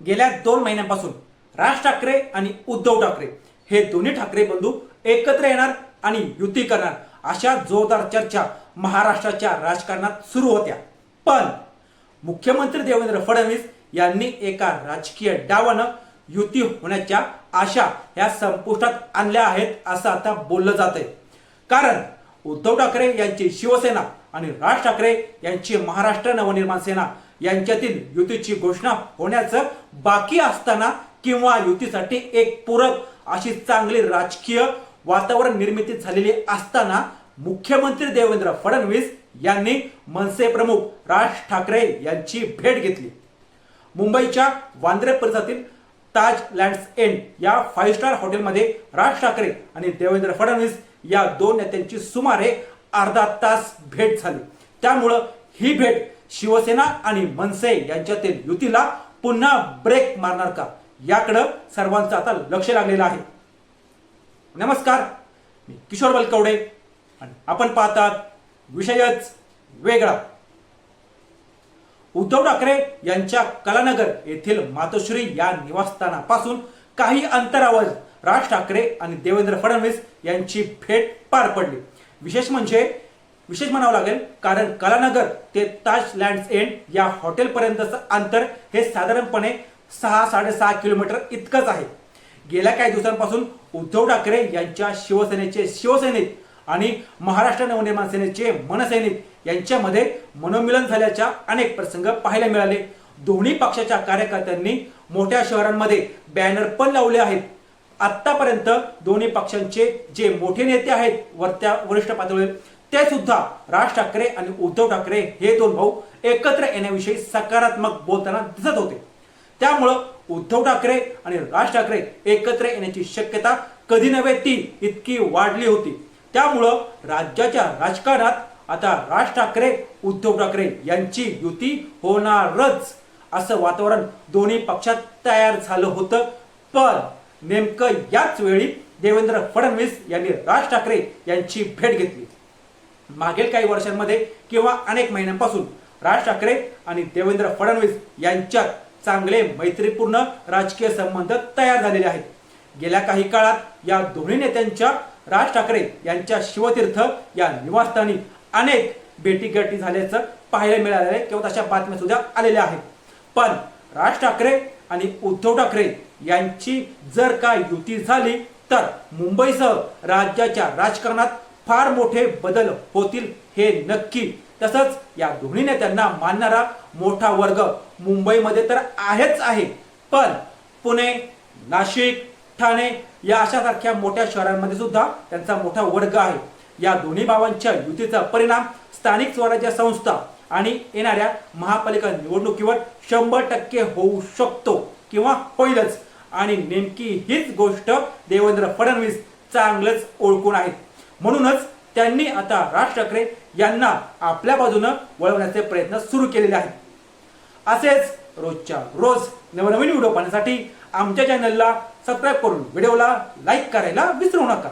गेल्या दोन महिन्यांपासून राज ठाकरे आणि उद्धव ठाकरे हे दोन्ही ठाकरे बंधू एकत्र येणार आणि युती करणार अशा जोरदार चर्चा महाराष्ट्राच्या राजकारणात सुरू होत्या. पण मुख्यमंत्री देवेंद्र फडणवीस यांनी एका राजकीय डावानं युती होण्याच्या आशा या संपुष्टात आणल्या आहेत असं आता बोललं जात आहे कारण उद्धव ठाकरे यांची शिवसेना आणि राज ठाकरे यांची महाराष्ट्र नवनिर्माण सेना यांच्यातील युतीची घोषणा होण्याचं बाकी असताना किंवा युतीसाठी एक पूरक अशी चांगली राजकीय वातावरण निर्मिती झालेली असताना मुख्यमंत्री देवेंद्र फडणवीस यांनी मनसे प्रमुख राज ठाकरे यांची भेट घेतली. मुंबईच्या वांद्रे परिसरातील ताज लँड्स एंड या फाईव्ह स्टार हॉटेलमध्ये राज ठाकरे आणि देवेंद्र फडणवीस या दोन नेत्यांची सुमारे अर्धा तास भेट झाली. त्यामुळं ही भेट शिवसेना आणि मनसे यांच्यातील युतीला पुन्हा ब्रेक मारणार का? याकडं सर्वांचं आता लक्ष लागलेलं आहे. नमस्कार मी किशोर बलकवडे आणि आपण पाहतात विषयच वेगळा. उद्धव ठाकरे यांच्या कलानगर येथील मातोश्री या निवासस्थानापासून काही अंतरावर राज ठाकरे आणि देवेंद्र फडणवीस यांची भेट पार पडली. विशेष म्हणजे विशेष म्हणावं लागेल कारण कलानगर ते ताज लँड्स एंड या हॉटेलपर्यंतचं अंतर हे साधारणपणे सहा साडेसहा किलोमीटर इतकंच आहे. गेल्या काही दिवसांपासून उद्धव ठाकरे यांच्या शिवसेनेचे शिवसैनिक आणि महाराष्ट्र नवनिर्माण सेनेचे मनसैनिक यांच्यामध्ये मनोमिलन झाल्याच्या अनेक प्रसंग पाहायला मिळाले. दोन्ही पक्षाच्या कार्यकर्त्यांनी मोठ्या शहरांमध्ये बॅनर पण लावले आहेत. आतापर्यंत दोन्ही पक्षांचे जे मोठे नेते आहेत वरत्या वरिष्ठ पातळीवर ते सुद्धा राज ठाकरे आणि उद्धव ठाकरे हे दोन भाऊ एकत्र येण्याविषयी सकारात्मक बोलताना दिसत होते. त्यामुळं उद्धव ठाकरे आणि राज ठाकरे एकत्र येण्याची शक्यता कधी नव्हे ती इतकी वाढली होती. त्यामुळं राज्याच्या राजकारणात आता राज ठाकरे उद्धव ठाकरे यांची युती होणारच असं वातावरण दोन्ही पक्षात तयार झालं होतं. पण नेमकं याच वेळी देवेंद्र फडणवीस यांनी राज ठाकरे यांची भेट घेतली. मागील काही वर्षांमध्ये किंवा अनेक महिन्यांपासून राज ठाकरे आणि देवेंद्र फडणवीस यांच्यात चांगले मैत्रीपूर्ण राजकीय संबंध तयार झालेले आहेत. गेल्या काही काळात या दोन्ही नेत्यांच्या राज ठाकरे यांच्या शिवतीर्थ या निवासस्थानी अनेक भेटीगाठी झाल्याचं पाहायला मिळालं आहे. किंवा तशा बातम्या सुद्धा आलेल्या आहेत. पण राज ठाकरे आणि उद्धव ठाकरे यांची जर का युती झाली तर मुंबईसह राज्याच्या राजकारणात फार मोठे बदल होतील हे नक्की. तसंच या दोन्ही नेत्यांना मानणारा मोठा वर्ग मुंबईमध्ये तर आहेच आहे. पण पुणे नाशिक ठाणे या अशा सारख्या मोठ्या शहरांमध्ये सुद्धा त्यांचा मोठा वर्ग आहे. या दोन्ही भावांच्या युतीचा परिणाम स्थानिक स्वराज्य संस्था आणि येणाऱ्या महापालिका निवडणुकीवर शंभर टक्के होऊ शकतो किंवा होईलच. आणि नेमकी हीच गोष्ट देवेंद्र फडणवीस चांगलंच ओळखून आहेत. म्हणूनच त्यांनी आता राज ठाकरे यांना आपल्या बाजूनं वळवण्याचे प्रयत्न सुरू केलेले आहेत. असेच रोजच्या रोज नवनवीन व्हिडिओ पाहण्यासाठी आमच्या चॅनलला सबस्क्राईब करून व्हिडिओला लाईक करायला विसरू नका.